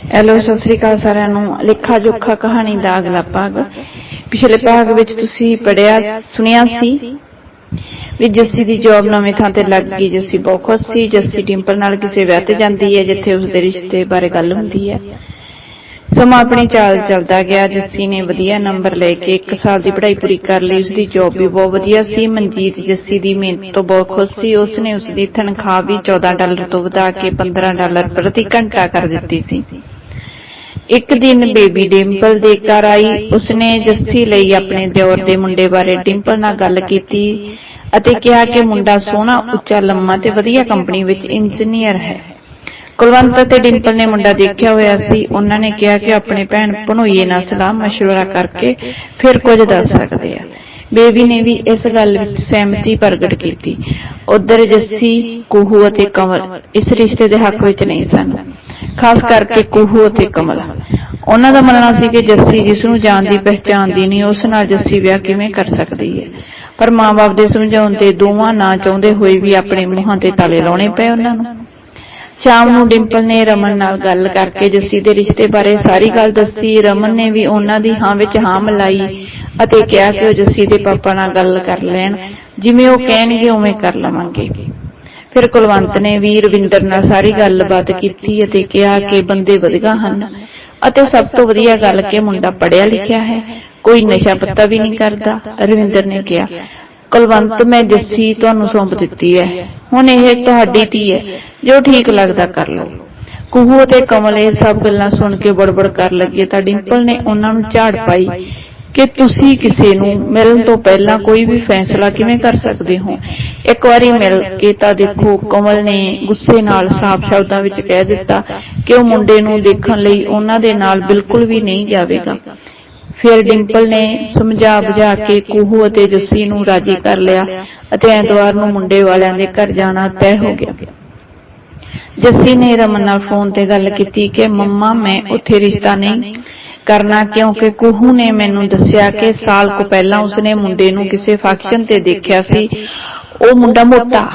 Hello Sat Sri ਅਕਾਲ ਸਾਰਿਆਂ ਨੂੰ। ਲੇਖਾ ਜੋਖਾ ਕਹਾਣੀ ਦਾ ਅਗਲਾ ਭਾਗ। ਪਿਛਲੇ ਭਾਗ ਵਿੱਚ ਤੁਸੀਂ ਪੜਿਆ ਸੁਣਿਆ ਸੀ ਵੀ ਜੱਸੀ ਦੀ ਜੌਬ ਨਵੇਂ ਥਾਂ ਤੇ ਲੱਗ ਗਈ। ਜੱਸੀ ਬਹੁਤ ਖੁਸ਼ ਸੀ। ਜੱਸੀ ਡਿੰਪਲ ਨਾਲ ਕਿਸੇ ਵਿਆਹ ਤੇ ਜਾਂਦੀ ਹੈ, ਜਿੱਥੇ ਉਸ ਦੇ ਰਿਸ਼ਤੇ ਬਾਰੇ ਗੱਲ ਹੁੰਦੀ ਹੈ। ਸਮਾਂ ਆਪਣੀ ਚਾਲ ਚੱਲਦਾ ਗਿਆ, ਜੱਸੀ ਨੇ ਵਧੀਆ ਨੰਬਰ ਲੈ ਕੇ 1 ਸਾਲ ਦੀ ਪੜ੍ਹਾਈ ਪੂਰੀ ਕਰ ਲਈ, ਉਸਦੀ ਜੌਬ ਵੀ ਬਹੁਤ ਵਧੀਆ ਸੀ। ਮਨਜੀਤ ਜੱਸੀ ਦੀ ਮਿਹਨਤ ਤੋਂ ਬਹੁਤ ਖੁਸ਼ ਸੀ। ਉਸਨੇ ਤਨਖਾਹ ਵੀ 14 ਡਾਲਰ ਤੋਂ ਵਧਾ ਕੇ 15 ਡਾਲਰ ਪ੍ਰਤੀ ਘੰਟਾ ਕਰ ਦਿੱਤੀ ਸੀ। ਇੱਕ ਦਿਨ ਬੇਬੀ ਡਿੰਪਲ ਦੇ ਘਰ ਆਈ। ਉਸਨੇ ਜੱਸੀ ਲਈ ਆਪਣੇ ਦਿਓਰ ਦੇ ਮੁੰਡੇ ਬਾਰੇ ਡਿੰਪਲ ਨਾਲ ਗੱਲ ਕੀਤੀ ਅਤੇ ਕਿਹਾ ਕਿ ਮੁੰਡਾ ਸੋਹਣਾ, ਉੱਚਾ, ਲੰਮਾ ਤੇ ਵਧੀਆ ਕੰਪਨੀ ਵਿੱਚ ਇੰਜੀਨੀਅਰ ਹੈ। ਕੁਲਵੰਤ ਅਤੇ ਡਿੰਪਲ ਨੇ ਮੁੰਡਾ ਦੇਖਿਆ ਹੋਇਆ ਸੀ ਉਹਨਾਂ ਨੇ ਕਿਹਾ ਕਿ ਆਪਣੇ ਭੈਣ ਭਣੋਈਏ ਨਾਲ ਸਲਾਹ مشورہ ਕਰਕੇ ਫਿਰ ਕੁਝ ਦੱਸ ਸਕਦੇ ਆ ਬੇਬੀ ਨੇ ਵੀ ਇਸ ਗੱਲ ਵਿੱਚ ਸਹਿਮਤੀ ਪ੍ਰਗਟ ਕੀਤੀ ਉਧਰ ਜੱਸੀ ਕੁਹੂ ਅਤੇ ਕਮਲ ਇਸ ਰਿਸ਼ਤੇ ਦੇ ਹੱਕ ਵਿੱਚ ਨਹੀਂ ਸਨ ਖਾਸ ਕਰਕੇ ਕੁਹੂ ਅਤੇ ਕਮਲ ਉਹਨਾਂ ਦਾ ਮੰਨਣਾ ਸੀ ਕਿ ਜੱਸੀ ਜਿਸ ਨੂੰ ਜਾਣਦੀ ਪਹਿਚਾਣਦੀ ਨਹੀਂ ਉਸ ਨਾਲ ਜੱਸੀ ਵਿਆਹ ਕਿਵੇਂ ਕਰ ਸਕਦੀ ਹੈ ਪਰ ਮਾਂ-ਬਾਪ ਦੇ ਸਮਝਾਉਣ ਤੇ ਦੋਵਾਂ ਨਾ ਚਾਹੁੰਦੇ ਹੋਏ ਵੀ ਆਪਣੇ ਮੂੰਹਾਂ ਤੇ ਤਾਲੇ ਲਾਉਣੇ ਪਏ ਉਹਨਾਂ ਨੂੰ ਸ਼ਾਮ ਨੂੰ ਡਿੰਪਲ ਨੇ ਰਮਨ ਨਾਲ ਗੱਲ ਕਰਕੇ ਜੱਸੀ ਦੇ ਰਿਸ਼ਤੇ ਬਾਰੇ ਸਾਰੀ ਗੱਲ ਦੱਸੀ। ਰਮਨ ਨੇ ਵੀ ਉਹਨਾਂ ਦੀ ਹਾਂ ਵਿੱਚ ਹਾਂ ਮਿਲਾਈ ਅਤੇ ਕਿਹਾ ਕਿ ਉਹ ਜੱਸੀ ਦੇ ਪਾਪਾ ਨਾਲ ਗੱਲ ਕਰ ਲੈਣ। ਜਿਵੇਂ ਉਹ ਕਹਿਣਗੇ, ਉਵੇਂ ਕਰ ਲਵਾਂਗੇ। ਫਿਰ ਕੁਲਵੰਤ ਨੇ ਵੀ ਰਵਿੰਦਰ ਨਾਲ ਸਾਰੀ ਗੱਲਬਾਤ ਕੀਤੀ ਅਤੇ ਕਿਹਾ ਕਿ ਬੰਦੇ ਵਧੀਆ ਹਨ ਅਤੇ ਸਭ ਤੋਂ ਵਧੀਆ ਗੱਲ ਕਿ ਮੁੰਡਾ ਪੜਿਆ ਲਿਖਿਆ ਹੈ। ਕੋਈ ਨਸ਼ਾ ਪੱਤਾ ਵੀ ਨਹੀਂ ਕਰਦਾ। ਰਵਿੰਦਰ ਨੇ ਕਿਹਾ ਕੁਲਵੰਤ ਮੈਂ ਜੱਸੀ ਤੁਹਾਨੂੰ ਸੌਂਪ ਦਿੱਤੀ ਹੈ। ਹੁਣ ਇਹ ਤੁਹਾਡੀ ਧੀ ਹੈ, ਜੋ ਠੀਕ ਲੱਗਦਾ ਕਰ ਲਓ। ਕੁਹੂ ਅਤੇ ਕਮਲ ਇਹ ਸਭ ਗੱਲਾਂ ਸੁਣ ਕੇ ਬੜਬੜ ਕਰ ਲੱਗੇ। ਤਾਂ ਡਿੰਪਲ ਨੇ ਉਹਨਾਂ ਨੂੰ ਝਾੜ ਪਾਈ ਕਿ ਤੁਸੀਂ ਕਿਸੇ ਨੂੰ ਮਿਲਣ ਤੋਂ ਪਹਿਲਾਂ ਕੋਈ ਵੀ ਫੈਸਲਾ ਕਿਵੇਂ ਕਰ ਸਕਦੇ ਹੋ। ਇੱਕ ਵਾਰੀ ਮਿਲ ਕੇ ਤਾਂ ਦੇਖੋ, ਕਮਲ ਨੇ ਗੁੱਸੇ ਨਾਲ ਸਾਫ਼ ਸ਼ਬਦਾਂ ਵਿੱਚ ਕਹਿ ਦਿੱਤਾ ਕਿ ਉਹ ਮੁੰਡੇ ਨੂੰ ਦੇਖਣ ਲਈ ਉਹਨਾਂ ਦੇ ਨਾਲ ਬਿਲਕੁਲ ਵੀ ਨਹੀਂ ਜਾਵੇਗਾ। ਫਿਰ ਡਿੰਪਲ ਨੇ ਸਮਝਾ ਬੁਝਾ ਕੇ ਕੁਹੂ ਅਤੇ ਜੱਸੀ ਨੂੰ ਰਾਜੀ ਕਰ ਲਿਆ ਅਤੇ ਐਤਵਾਰ ਨੂੰ ਮੁੰਡੇ ਵਾਲਿਆਂ ਦੇ ਘਰ ਜਾਣਾ ਤੈਅ ਹੋ ਗਿਆ। ਜੱਸੀ ਨੇ ਰਮਨ ਨਾਲ ਫੋਨ ਤੇ ਗੱਲ ਕੀਤੀ ਕਿ ਮੰਮਾ ਮੈਂ ਉੱਥੇ ਰਿਸ਼ਤਾ ਨਹੀਂ ਕਰਨਾ ਕਿਉਂਕਿ ਕੁਹੂ ਨੇ ਮੈਨੂੰ ਦੱਸਿਆ ਕਿ ਸਾਲ ਕੁ ਪਹਿਲਾਂ ਉਸਨੇ ਮੁੰਡੇ ਨੂੰ ਕਿਸੇ ਫੰਕਸ਼ਨ ਤੇ ਦੇਖਿਆ ਸੀ। ਉਹ ਮੁੰਡਾ ਮੋਟਾ।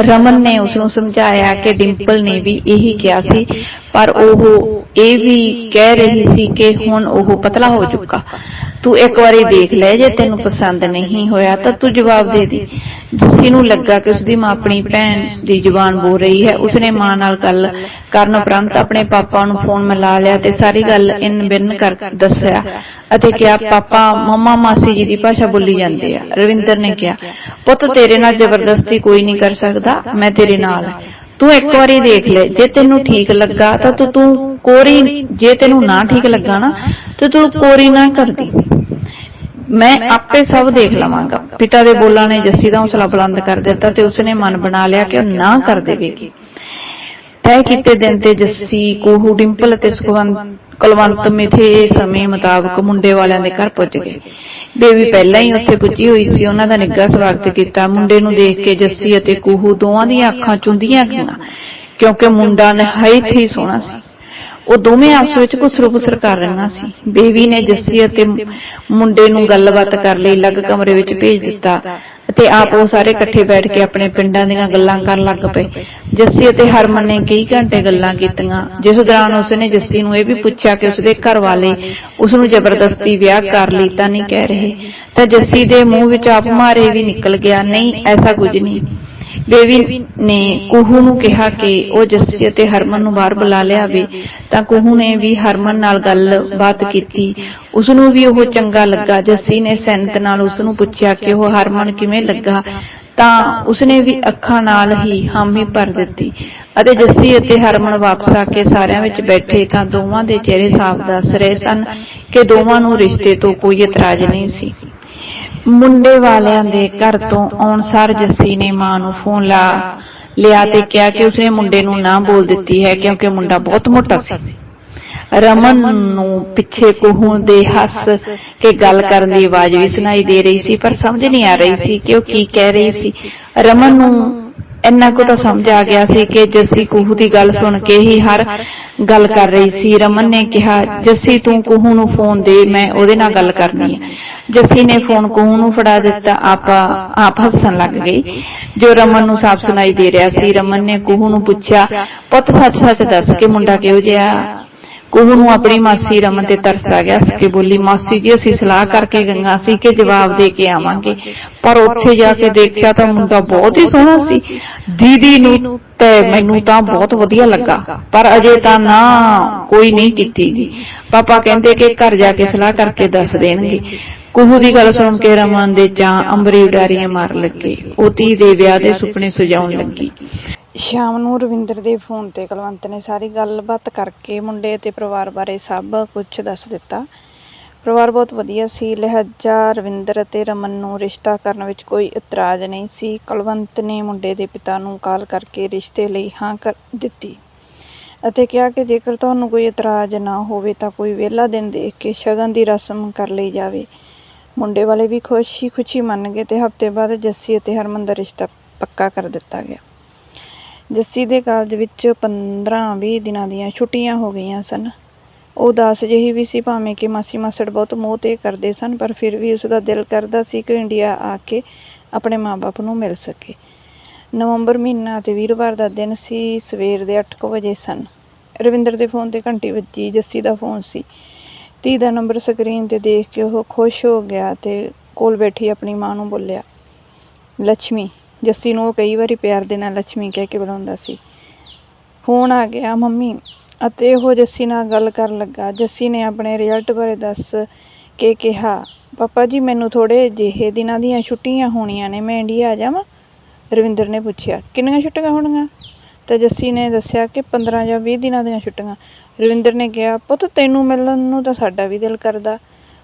ਰਮਨ ਨੇ ਉਸ ਨੂੰ ਸਮਝਾਇਆ ਕਿ ਡਿੰਪਲ ਨੇ ਵੀ ਇਹੀ ਕਿਹਾ ਸੀ। ਪਰ ਉਹ ਇਹ ਵੀ ਕਹਿ ਰਹੀ ਸੀ ਕਿ ਹੁਣ ਉਹ ਪਤਲਾ ਹੋ ਚੁੱਕਾ। ਤੂੰ ਇੱਕ ਵਾਰੀ ਦੇਖ ਲੈ, ਜੇ ਤੈਨੂੰ ਪਸੰਦ ਨਹੀਂ ਹੋਇਆ ਤਾਂ ਤੂੰ ਜਵਾਬ ਦੇ ਦੇ। ਜੱਸੀ ਨੂੰ ਲੱਗਾ ਕਿ ਉਸਦੀ ਮਾਂ ਆਪਣੀ ਭੈਣ ਦੀ ਜ਼ੁਬਾਨ ਬੋਲ ਰਹੀ ਹੈ। ਉਸਨੇ ਮਾਂ ਨਾਲ ਗੱਲ ਕਰਨ ਉਪਰੰਤ ਆਪਣੇ ਪਾਪਾ ਨੂੰ ਫੋਨ ਮਿਲਾ ਲਿਆ ਤੇ ਸਾਰੀ ਗੱਲ ਇਨ ਬਿਨ ਕਰ ਦੱਸਿਆ ਅਤੇ ਕਿਹਾ, ਪਾਪਾ, ਮੰਮਾ, ਮਾਸੀ ਜੀ ਦੀ ਭਾਸ਼ਾ ਬੋਲੀ ਜਾਂਦੇ ਆ। ਰਵਿੰਦਰ ਨੇ ਕਿਹਾ, ਪੁੱਤ, ਤੇਰੇ ਨਾਲ ਜ਼ਬਰਦਸਤੀ ਕੋਈ ਨਹੀਂ ਕਰ ਸਕਦਾ। ਮੈਂ ਤੇਰੇ ਨਾਲ ਹਾਂ। ਤੂੰ ਇੱਕ ਵਾਰੀ ਦੇਖ ਲੈ, ਜੇ ਤੈਨੂੰ ਠੀਕ ਲੱਗਾ ਤਾਂ ਤੂੰ ਤੂੰ ਕੋਰੀ ਜੇ ਤੈਨੂੰ ਨਾ ਠੀਕ ਲੱਗਾ ਨਾ, ਤੇ ਤੂੰ ਕੋਰੀ ਨਾ ਕਰਦੀ। ਮੈਂ ਆਪੇ ਸਭ ਦੇਖ ਲਵਾਂਗਾ। ਪਿਤਾ ਦੇ ਬੋਲਾਂ ਨੇ ਜੱਸੀ ਦਾ ਹੌਸਲਾ ਬੁਲੰਦ ਕਰ ਦਿੱਤਾ ਤੇ ਉਸਨੇ ਮਨ ਬਣਾ ਲਿਆ ਕਿ ਉਹ ਨਾ ਕਰ ਦੇਵੇਗੀ। ਤੈਅ ਕੀਤੇ ਦਿਨ ਤੇ ਜੱਸੀ, ਕੋਹੂ, ਡਿੰਪਲ ਅਤੇ ਸੁਖਵੰਤ, ਕੁਲਵੰਤ ਮਿਥੇ ਸਮੇਂ ਮੁਤਾਬਕ ਮੁੰਡੇ ਵਾਲਿਆਂ ਦੇ ਘਰ ਪਹੁੰਚ ਗਏ। ਬੇਬੀ ਪਹਿਲਾਂ ਹੀ ਉੱਥੇ ਪੁੱਜੀ ਹੋਈ ਸੀ, ਉਹਨਾਂ ਦਾ ਨਿੱਘਾ ਸਵਾਗਤ ਕੀਤਾ। ਮੁੰਡੇ ਨੂੰ ਦੇਖ ਕੇ ਜੱਸੀ ਅਤੇ ਕੋਹੂ ਦੋਵਾਂ ਦੀਆਂ ਅੱਖਾਂ ਚੁੰਦੀਆਂ ਗਈਆਂ ਕਿਉਂਕਿ ਮੁੰਡਾ ਨਹਾਇਤ ਹੀ ਸੋਹਣਾ ਸੀ। ਉਹ ਦੋਵੇਂ ਆਪਸ ਵਿੱਚ ਕੁਸਰ-ਕੁਸਰ ਕਰ ਰਹੀਆਂ ਸੀ। ਬੇਬੀ ਨੇ ਜੱਸੀ ਅਤੇ ਮੁੰਡੇ ਨੂੰ ਗੱਲਬਾਤ ਕਰ ਲਈ, ਅਲੱਗ ਕਮਰੇ ਵਿੱਚ ਭੇਜ ਦਿੱਤਾ। ਅਤੇ ਆਪ ਉਹ ਸਾਰੇ ਇਕੱਠੇ ਬੈਠ ਕੇ ਆਪਣੇ ਪਿੰਡਾਂ ਦੀਆਂ ਗੱਲਾਂ ਕਰਨ ਲੱਗ ਪਏ। ਜੱਸੀ ਅਤੇ ਹਰਮਨ ਨੇ ਕਈ ਘੰਟੇ ਗੱਲਾਂ ਕੀਤੀਆਂ। ਜਿਸ ਦੌਰਾਨ ਉਸਨੇ ਜੱਸੀ ਨੂੰ ਇਹ ਵੀ ਪੁੱਛਿਆ ਕਿ ਉਸਦੇ ਘਰ ਵਾਲੇ ਉਸ ਨੂੰ ਜ਼ਬਰਦਸਤੀ ਵਿਆਹ ਕਰ ਲਈ ਤਾਂ ਨਹੀਂ ਕਹਿ ਰਹੇ। ਤਾਂ ਜੱਸੀ ਦੇ ਮੂੰਹ ਵਿੱਚ ਆਪ ਮਾਰੇ ਵੀ ਨਿਕਲ ਗਿਆ, ਨਹੀਂ, ਐਸਾ ਕੁਝ ਨਹੀਂ। ਬੇਬੀ ਨੇ ਕੁਹੂ ਨੂੰ ਕਿਹਾ ਕਿ ਉਹ ਜੱਸੀ ਅਤੇ ਹਰਮਨ ਨੂੰ ਬਾਹਰ ਬੁਲਾ ਲਿਆਵੇ। ਤਾਂ ਕੁਹੂ ਨੇ ਵੀ ਹਰਮਨ ਨਾਲ ਗੱਲਬਾਤ ਕੀਤੀ। ਉਸ ਨੂੰ ਵੀ ਉਹ ਚੰਗਾ ਲੱਗਾ। ਜੱਸੀ ਨੇ ਸੈਨਤ ਨਾਲ ਉਸ ਨੂੰ ਪੁੱਛਿਆ ਕਿ ਉਹ ਹਰਮਨ ਕਿਵੇਂ ਲੱਗਾ, ਤਾਂ ਉਸਨੇ ਵੀ ਅੱਖਾਂ ਨਾਲ ਹੀ ਹਾਮੀ ਭਰ ਦਿੱਤੀ। ਅਤੇ ਜੱਸੀ ਅਤੇ ਹਰਮਨ ਵਾਪਸ ਆ ਕੇ ਸਾਰਿਆਂ ਵਿੱਚ ਬੈਠੇ ਤਾਂ ਦੋਵਾਂ ਦੇ ਚਿਹਰੇ ਸਾਫ਼ ਦੱਸ ਰਹੇ ਸਨ ਕਿ ਦੋਵਾਂ ਨੂੰ ਰਿਸ਼ਤੇ ਤੋਂ ਕੋਈ ਇਤਰਾਜ਼ ਨਹੀਂ ਸੀ। ਮੁੰਡੇ ਵਾਲਿਆਂ ਦੇ ਘਰ ਤੋਂ ਆਉਣ ਸਾਰ ਜੱਸੀ ਨੇ ਮਾਂ ਨੂੰ ਫੋਨ ਲਾ ਲਿਆ ਤੇ ਕਿਹਾ ਕਿ ਉਸਨੇ ਮੁੰਡੇ ਨੂੰ ਨਾ ਬੋਲ ਦਿੱਤੀ ਹੈ, ਕਿਉਂਕਿ ਮੁੰਡਾ ਬਹੁਤ ਮੋਟਾ ਸੀ। ਰਮਨ ਨੂੰ ਪਿੱਛੇ ਕੋਹੂ ਦੇ ਹੱਸ ਕੇ ਗੱਲ ਕਰਨ ਦੀ ਆਵਾਜ਼ ਵੀ ਸੁਣਾਈ ਦੇ ਰਹੀ ਸੀ, ਪਰ ਸਮਝ ਨਹੀਂ ਆ ਰਹੀ ਸੀ ਕਿ ਉਹ ਕੀ ਕਹਿ ਰਹੀ ਸੀ। ਰਮਨ ਨੂੰ ਇੰਨਾ ਕੁ ਤਾਂ ਸਮਝ ਆ ਗਿਆ ਸੀ ਕਿ ਜੱਸੀ ਕੋਹੂ ਦੀ ਗੱਲ ਸੁਣ ਕੇ ਹੀ ਹਰ ਗੱਲ ਕਰ ਰਹੀ ਸੀ। ਰਮਨ ਨੇ ਕਿਹਾ, ਜੱਸੀ, ਤੂੰ ਕੋਹੂ ਨੂੰ ਫੋਨ ਦੇ, ਮੈਂ ਉਹਦੇ ਨਾਲ ਗੱਲ ਕਰਨੀ ਹੈ। ਜੱਸੀ ਨੇ ਫੋਨ ਕੋਹੂ ਨੂੰ ਫੜਾ ਦਿੱਤਾ, ਆਪਾ ਆਪ ਹੱਸਣ ਲੱਗ ਗਈ। ਜੋ ਰਮਨ ਨੂੰ ਸਾਫ਼ ਸੁਣਾਈ ਦੇ ਰਿਹਾ ਸੀ, ਰਮਨ ਨੇ ਕੋਹੂ ਨੂੰ ਪੁੱਛਿਆ, ਪੁੱਤ, ਸੱਚ ਸੱਚ ਦੱਸ ਕੇ ਮੁੰਡਾ ਕਿਹੋ ਜਿਹਾ? ਕੁਹੂ ਨੂੰ ਆਪਣੀ ਮਾਸੀ ਰਮਨ ਤੇ ਤਰਸ ਆ ਗਿਆ ਸੀ ਬੋਲੀ, ਮਾਸੀ ਜੀ, ਅਸੀਂ ਸਲਾਹ ਕਰਕੇ ਗੰਗਾ ਸੀ ਕਿ ਜਵਾਬ ਦੇ ਕੇ ਆਵਾਂਗੇ। ਪਰ ਉੱਥੇ ਜਾ ਕੇ ਦੇਖਿਆ ਤਾਂ ਮੁੰਡਾ ਬਹੁਤ ਹੀ ਸੋਹਣਾ ਸੀ। ਦੀਦੀ ਨੂੰ ਤੇ ਮੈਨੂੰ ਤਾਂ ਬਹੁਤ ਵਧੀਆ ਲੱਗਾ, ਪਰ ਅਜੇ ਤਾਂ ਨਾ ਕੋਈ ਨਹੀਂ ਕੀਤੀ ਗੀ ਪਾਪਾ ਕਹਿੰਦੇ ਕਿ ਘਰ ਜਾ ਕੇ ਸਲਾਹ ਕਰਕੇ ਦੱਸ ਦੇਣਗੇ। ਕੁਹੂ ਦੀ ਗੱਲ ਸੁਣ ਕੇ ਰਮਨ ਦੇ ਜਾਂ ਅੰਬਰੀ ਉਡਾਰੀਆਂ ਮਾਰ ਲੱਗੇ। ਉਹ ਦੇ ਵਿਆਹ ਦੇ ਸੁਪਨੇ ਸਜਾਉਣ ਲੱਗੀ। ਸ਼ਾਮ ਨੂੰ ਰਵਿੰਦਰ ਦੇ ਫੋਨ ਤੇ ਕੁਲਵੰਤ ਨੇ ਸਾਰੀ ਗੱਲਬਾਤ ਕਰਕੇ ਮੁੰਡੇ ਤੇ ਪਰਿਵਾਰ ਬਾਰੇ ਸਭ ਕੁਝ ਦੱਸ ਦਿੱਤਾ। ਪਰਿਵਾਰ ਬਹੁਤ ਵਧੀਆ ਸੀ। ਲਿਹਾਜ਼ਾ ਰਵਿੰਦਰ ਅਤੇ ਰਮਨ ਨੂੰ ਰਿਸ਼ਤਾ ਕਰਨ ਵਿੱਚ ਕੋਈ ਇਤਰਾਜ਼ ਨਹੀਂ ਸੀ। ਕੁਲਵੰਤ ਨੇ ਮੁੰਡੇ ਦੇ ਪਿਤਾ ਨੂੰ ਕਾਲ ਕਰਕੇ ਰਿਸ਼ਤੇ ਲਈ ਹਾਂ ਕਰ ਦਿੱਤੀ ਅਤੇ ਕਿਹਾ ਕਿ ਜੇਕਰ ਤੁਹਾਨੂੰ ਕੋਈ ਇਤਰਾਜ਼ ਨਾ ਹੋਵੇ ਤਾਂ ਕੋਈ ਵਿਹਲਾ ਦਿਨ ਦੇਖ ਕੇ ਸ਼ਗਨ ਦੀ ਰਸਮ ਕਰ ਲਈ ਜਾਵੇ। ਮੁੰਡੇ ਵਾਲੇ ਵੀ ਖੁਸ਼ੀ ਖੁਸ਼ੀ ਮੰਨ ਗਏ ਤੇ ਹਫ਼ਤੇ ਬਾਅਦ ਜੱਸੀ ਅਤੇ ਹਰਮਨ ਦਾ ਰਿਸ਼ਤਾ ਪੱਕਾ ਕਰ ਦਿੱਤਾ ਗਿਆ। ਜੱਸੀ ਦੇ ਕਾਲਜ ਵਿੱਚ 15-20 ਦਿਨਾਂ ਦੀਆਂ ਛੁੱਟੀਆਂ ਹੋ ਗਈਆਂ ਸਨ। ਉਹ ਉਦਾਸ ਜਿਹੀ ਵੀ ਸੀ, ਭਾਵੇਂ ਕਿ ਮਾਸੀ ਮਾਸੜ ਬਹੁਤ ਮੋਹ ਤੇ ਕਰਦੇ ਸਨ, ਪਰ ਫਿਰ ਵੀ ਉਸ ਦਾ ਦਿਲ ਕਰਦਾ ਸੀ ਕਿ ਇੰਡੀਆ ਆ ਕੇ ਆਪਣੇ ਮਾਪੇ ਨੂੰ ਮਿਲ ਸਕੇ। ਨਵੰਬਰ ਮਹੀਨਾ ਤੇ ਵੀਰਵਾਰ ਦਾ ਦਿਨ ਸੀ, ਸਵੇਰ ਦੇ 8:00 ਵਜੇ ਸਨ। ਰਵਿੰਦਰ ਦੇ ਫੋਨ ਤੇ ਘੰਟੀ ਵੱਜੀ, ਜੱਸੀ ਦਾ ਫੋਨ ਸੀ। ਧੀ ਦਾ ਨੰਬਰ ਸਕਰੀਨ ਤੇ ਦੇਖ ਕੇ ਉਹ ਖੁਸ਼ ਹੋ ਗਿਆ ਤੇ ਕੋਲ ਬੈਠੀ ਆਪਣੀ ਮਾਂ ਨੂੰ ਬੋਲਿਆ ਲక్ష్ਮੀ ਜੱਸੀ ਨੂੰ ਉਹ ਕਈ ਵਾਰੀ ਪਿਆਰ ਦੇ ਨਾਲ ਲక్ష్ਮੀ ਕਹਿ ਕੇ ਬੁਲਾਉਂਦਾ ਸੀ। ਫੋਨ ਆ ਗਿਆ, ਮੰਮੀ। ਅਤੇ ਉਹ ਜੱਸੀ ਨਾਲ ਗੱਲ ਕਰਨ ਲੱਗਾ। ਜੱਸੀ ਨੇ ਆਪਣੇ ਰਿਜ਼ਲਟ ਬਾਰੇ ਦੱਸ ਕੇ ਕਿਹਾ, ਪਾਪਾ ਜੀ, ਮੈਨੂੰ ਥੋੜੇ ਜਿਹੇ ਦਿਨਾਂ ਦੀਆਂ ਛੁੱਟੀਆਂ ਹੋਣੀਆਂ ਨੇ, ਮੈਂ ਇੰਡੀਆ ਆ ਜਾਵਾਂ? ਰਵਿੰਦਰ ਨੇ ਪੁੱਛਿਆ, ਕਿੰਨੀਆਂ ਛੁੱਟੀਆਂ ਹੋਣਗੀਆਂ? ਤਾਂ ਜੱਸੀ ਨੇ ਦੱਸਿਆ ਕਿ 15 ਜਾਂ 20 ਦਿਨਾਂ ਦੀਆਂ ਛੁੱਟੀਆਂ। ਰਵਿੰਦਰ ਨੇ ਕਿਹਾ, ਪੁੱਤ, ਤੈਨੂੰ ਮਿਲਣ ਨੂੰ ਤਾਂ ਸਾਡਾ ਵੀ ਦਿਲ ਕਰਦਾ।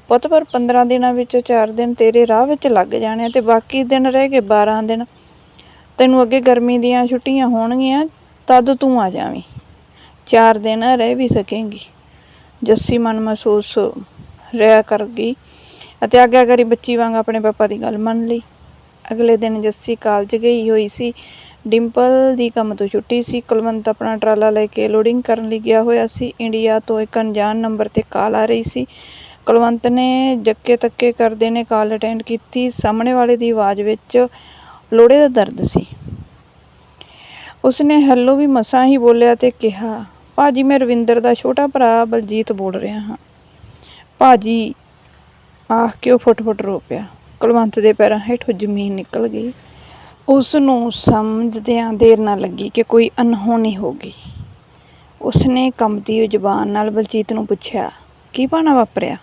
ਪੁੱਤ, ਪਰ 15 ਦਿਨਾਂ ਵਿੱਚ 4 ਦਿਨ ਤੇਰੇ ਰਾਹ ਵਿੱਚ ਲੱਗ ਜਾਣੇ ਆ ਤੇ ਬਾਕੀ ਦਿਨ ਰਹਿ ਗਏ 12 ਦਿਨ। ਤੈਨੂੰ ਅੱਗੇ ਗਰਮੀ ਦੀਆਂ ਛੁੱਟੀਆਂ ਹੋਣਗੀਆਂ, ਤਦ ਤੂੰ ਆ ਜਾਵੀਂ। ਚਾਰ ਦਿਨ ਰਹਿ ਵੀ ਸਕੇਂਗੀ। ਜੱਸੀ ਮਨ ਮਹਿਸੂਸ ਰਿਹਾ ਕਰ ਗਈ ਅਤੇ ਆਗਿਆਕਾਰੀ ਬੱਚੀ ਵਾਂਗ ਆਪਣੇ ਪਾਪਾ ਦੀ ਗੱਲ ਮੰਨ ਲਈ। ਅਗਲੇ ਦਿਨ ਜੱਸੀ ਕਾਲਜ ਗਈ ਹੋਈ ਸੀ। ਡਿੰਪਲ ਦੀ ਕੰਮ ਤੋਂ ਛੁੱਟੀ ਸੀ। ਕੁਲਵੰਤ ਆਪਣਾ ਟਰਾਲਾ ਲੈ ਕੇ ਲੋਡਿੰਗ ਕਰਨ ਲਈ ਗਿਆ ਹੋਇਆ ਸੀ। ਇੰਡੀਆ ਤੋਂ ਇੱਕ ਅਣਜਾਣ ਨੰਬਰ ਤੇ ਕਾਲ ਆ ਰਹੀ ਸੀ। ਕੁਲਵੰਤ ਨੇ ਜੱਕੇ ਤੱਕੇ ਕਰਦੇ ਨੇ ਕਾਲ ਅਟੈਂਡ ਕੀਤੀ। ਸਾਹਮਣੇ ਵਾਲੇ ਦੀ ਆਵਾਜ਼ ਵਿੱਚ ਲੋੜੇ ਦਾ ਦਰਦ ਸੀ। ਉਸਨੇ ਹੈਲੋ ਵੀ ਮਸਾਂ ਹੀ ਬੋਲਿਆ ਤੇ ਕਿਹਾ, ਭਾਜੀ, ਮੈਂ ਰਵਿੰਦਰ ਦਾ ਛੋਟਾ ਭਰਾ ਬਲਜੀਤ ਬੋਲ ਰਿਹਾ ਹਾਂ। ਭਾਜੀ, ਆਖ ਕੇ ਉਹ ਫੁੱਟ-ਫੁੱਟ ਰੋ ਪਿਆ। ਕੁਲਵੰਤ ਦੇ ਪੈਰਾਂ ਹੇਠੋਂ ਜ਼ਮੀਨ ਨਿਕਲ ਗਈ। ਉਸ ਨੂੰ ਸਮਝਦਿਆਂ ਦੇਰ ਨਾ ਲੱਗੀ ਕਿ ਕੋਈ ਅਨਹੋਣੀ ਹੋ ਗਈ। ਉਸਨੇ ਕੰਬਦੀ ਜ਼ੁਬਾਨ ਨਾਲ ਬਲਜੀਤ ਨੂੰ ਪੁੱਛਿਆ, ਕੀ ਪਾਣਾ ਵਾਪਰਿਆ?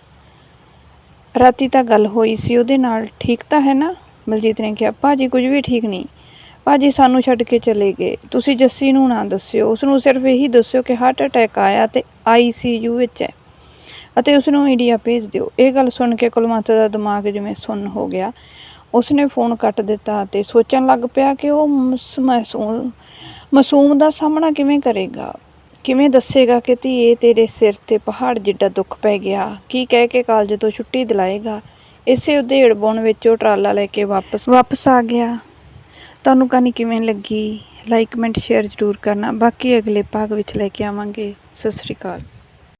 ਰਾਤੀ ਤਾਂ ਗੱਲ ਹੋਈ ਸੀ, ਉਹਦੇ ਨਾਲ ਠੀਕ ਤਾਂ ਹੈ ਨਾ? ਬਲਜੀਤ ਨੇ ਕਿਹਾ, ਭਾਜੀ, ਕੁਝ ਵੀ ਠੀਕ ਨਹੀਂ। ਭਾਜੀ, ਸਾਨੂੰ ਛੱਡ ਕੇ ਚਲੇ ਗਏ। ਤੁਸੀਂ ਜੱਸੀ ਨੂੰ ਨਾ ਦੱਸਿਓ। ਉਸ ਨੂੰ ਸਿਰਫ ਇਹੀ ਦੱਸਿਓ ਕਿ ਹਾਰਟ ਅਟੈਕ ਆਇਆ ਤੇ ਆਈਸੀਯੂ ਵਿੱਚ ਹੈ ਅਤੇ ਉਸ ਨੂੰ ਇੰਡੀਆ ਭੇਜ ਦਿਓ। ਇਹ ਗੱਲ ਸੁਣ ਕੇ ਕੁਲਵੰਤ ਦਾ ਦਿਮਾਗ ਜਿਵੇਂ ਸੁੰਨ ਹੋ ਗਿਆ। ਉਸਨੇ ਫੋਨ ਕੱਟ ਦਿੱਤਾ ਤੇ ਸੋਚਣ ਲੱਗ ਪਿਆ ਕਿ ਉਹ ਮਸ- ਮਾਸੂਮ ਮਾਸੂਮ ਦਾ ਸਾਹਮਣਾ ਕਿਵੇਂ ਕਰੇਗਾ? ਕਿਵੇਂ ਦੱਸੇਗਾ ਕਿ ਧੀਏ ਤੇਰੇ ਸਿਰ ਤੇ ਪਹਾੜ ਜਿੱਡਾ ਦੁੱਖ ਪੈ ਗਿਆ। ਕੀ ਕਹਿ ਕੇ ਕਾਲਜ ਤੋਂ ਛੁੱਟੀ ਦਿਲਾਏਗਾ? ਇਸੇ ਉਧੇੜ ਬੁਣ ਵਿੱਚ ਉਹ ਟਰਾਲਾ ਲੈ ਕੇ ਵਾਪਸ ਵਾਪਸ ਆ ਗਿਆ। ਤੁਹਾਨੂੰ ਕਹਾਣੀ ਕਿਵੇਂ ਲੱਗੀ? ਲਾਈਕ ਕਮੈਂਟ ਸ਼ੇਅਰ ਜ਼ਰੂਰ ਕਰਨਾ। ਬਾਕੀ ਅਗਲੇ ਭਾਗ ਵਿੱਚ ਲੈ ਕੇ ਆਵਾਂਗੇ। ਸਤਿ ਸ਼੍ਰੀ ਅਕਾਲ।